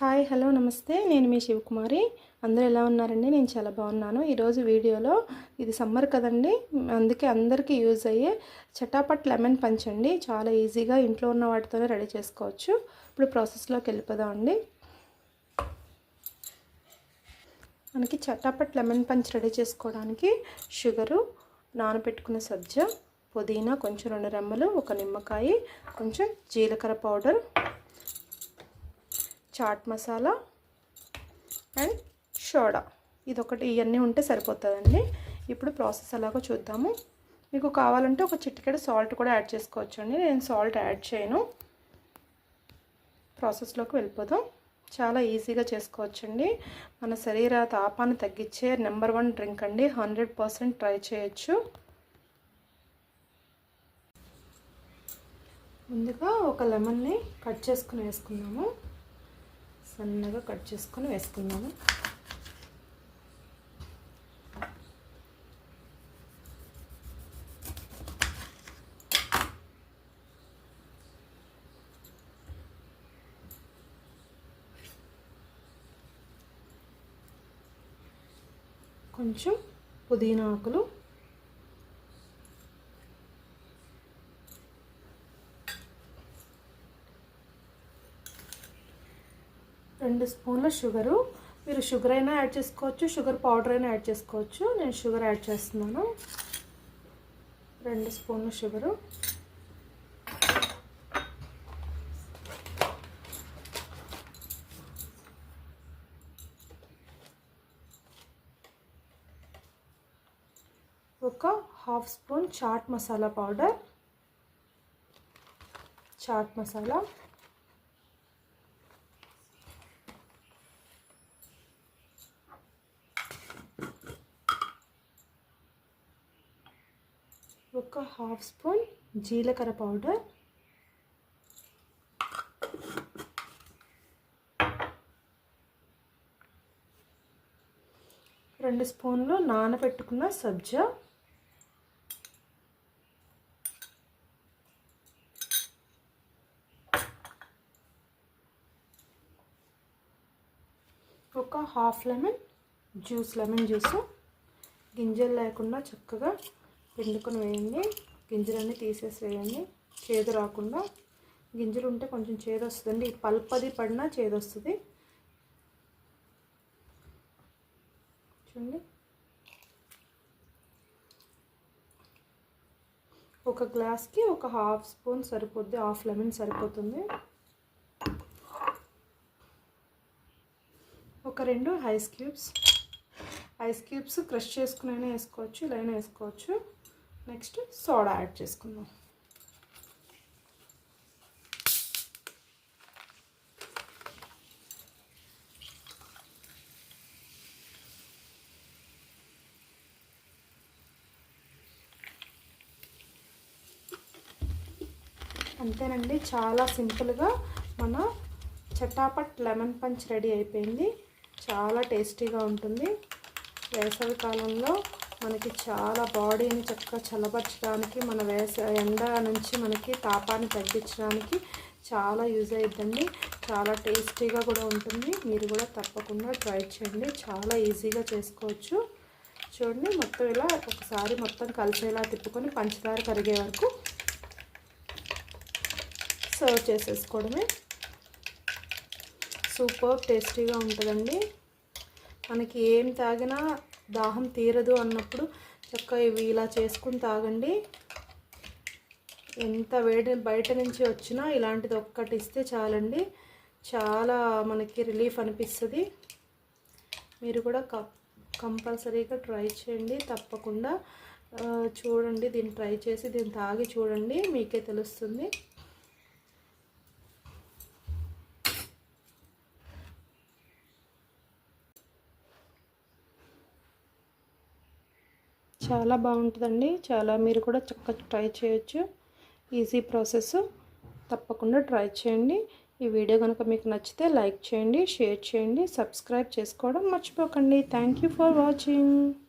Hi hello నమస్తే. నేను మీ శివకుమారి. అందరూ ఎలా ఉన్నారండి? నేను చాలా బాగున్నాను. ఈరోజు వీడియోలో ఇది సమ్మర్ కదండి. అందుకే అందరికీ యూజ్ అయ్యే చటాపట్ లెమన్ పంచ్ అండి. చాలా ఈజీగా ఇంట్లో ఉన్న వాటితోనే రెడీ చేసుకోవచ్చు. ఇప్పుడు ప్రాసెస్లోకి వెళ్ళిపోదాం అండి. మనకి చటాపట్ లెమన్ పంచ్ రెడీ చేసుకోవడానికి షుగరు నానబెట్టుకున్న సజ్జ పుదీనా కొంచెం రెండు రెమ్మలు ఒక నిమ్మకాయ కొంచెం జీలకర్ర powder chaat masala and soda ఇదొకటి ఇవన్నీ ఉంటే సరిపోతుందండి. ఇప్పుడు ప్రాసెస్ ఎలాగో చూద్దాము. మీకు కావాలంటే ఒక చిటికెడ సాల్ట్ కూడా యాడ్ చేసుకోవచ్చు అండి నేను సాల్ట్ యాడ్ చేయను. ప్రాసెస్లోకి వెళ్ళిపోదాం. చాలా ఈజీగా చేసుకోవచ్చండి. మన శరీర తాపాన్ని తగ్గించే నెంబర్ వన్ డ్రింక్ అండి. హండ్రెడ్ పర్సెంట్ ట్రై చేయొచ్చు. ముందుగా ఒక లెమన్ని కట్ చేసుకుని వేసుకున్నాము సన్నగా కట్ చేసుకొని వేసుకున్నాము కొంచెం పుదీనా ఆకులు రెండు స్పూన్ల షుగరు. మీరు షుగర్ అయినా యాడ్ చేసుకోవచ్చు షుగర్ పౌడర్ అయినా యాడ్ చేసుకోవచ్చు. నేను షుగర్ యాడ్ చేస్తున్నాను. రెండు స్పూన్ల షుగరు. ఒక half spoon chaat masala powder. Chaat masala. ఒక హాఫ్ స్పూన్ జీలకర్ర పౌడర్. రెండు స్పూన్లు నానబెట్టుకున్న సబ్జా. ఒక half lemon juice lemon juice. గింజలు లేకుండా చక్కగా పిండుకొని వేయండి. గింజలన్నీ తీసేసి వేయండి. చేదు రాకుండా. గింజలు ఉంటే కొంచెం చేదు వస్తుందండి పల్పది పడినా చేదు వస్తుంది చూడండి. ఒక గ్లాస్కి ఒక హాఫ్ స్పూన్ సరిపోద్ది. హాఫ్ లెమన్ సరిపోతుంది. ఒక రెండు ice cubes. Ice cubes crush చేసుకుని అయినా వేసుకోవచ్చు ఇలా అయినా వేసుకోవచ్చు. నెక్స్ట్ సోడా యాడ్ చేసుకుందాం. అంతేనండి చాలా సింపుల్గా మన చటాపట్ లెమన్ పంచ్ రెడీ అయిపోయింది. చాలా టేస్టీగా ఉంటుంది. వేసవి కాలంలో మనకి చాలా బాడీని చక్కగా చల్లబరచడానికి మన వేస ఎండ నుంచి మనకి తాపాన్ని తగ్గించడానికి చాలా యూజ్ అవుతుందండి చాలా టేస్టీగా కూడా ఉంటుంది. మీరు కూడా తప్పకుండా ట్రై చేయండి. చాలా ఈజీగా చేసుకోవచ్చు. చూడండి మొత్తం ఇలా ఒకసారి మొత్తం కలిసేలా తిప్పుకొని పంచదార కరిగే వరకు సర్వ్ చేసేసుకోవడమే. సూపర్ టేస్టీగా ఉంటుందండి. మనకి ఏం తాగినా దాహం తీరదు అన్నప్పుడు చక్కగా ఇవి ఇలా చేసుకుని తాగండి. ఎంత వేడి బయట నుంచి వచ్చినా ఇలాంటిది ఒక్కటి ఇస్తే చాలండి. చాలా మనకి రిలీఫ్ అనిపిస్తుంది. మీరు కూడా కంపల్సరీగా ట్రై చేయండి. తప్పకుండా. చూడండి దీన్ని ట్రై చేసి దీన్ని తాగి చూడండి. మీకే తెలుస్తుంది. చాలా బాగుంటుందండి. చాలా మీరు కూడా చక్కగా ట్రై చేయొచ్చు. Easy process. తప్పకుండా ట్రై చేయండి. ఈ వీడియో కనుక మీకు నచ్చితే లైక్ చేయండి షేర్ చేయండి సబ్స్క్రైబ్ చేసుకోవడం మర్చిపోకండి. Thank for watching.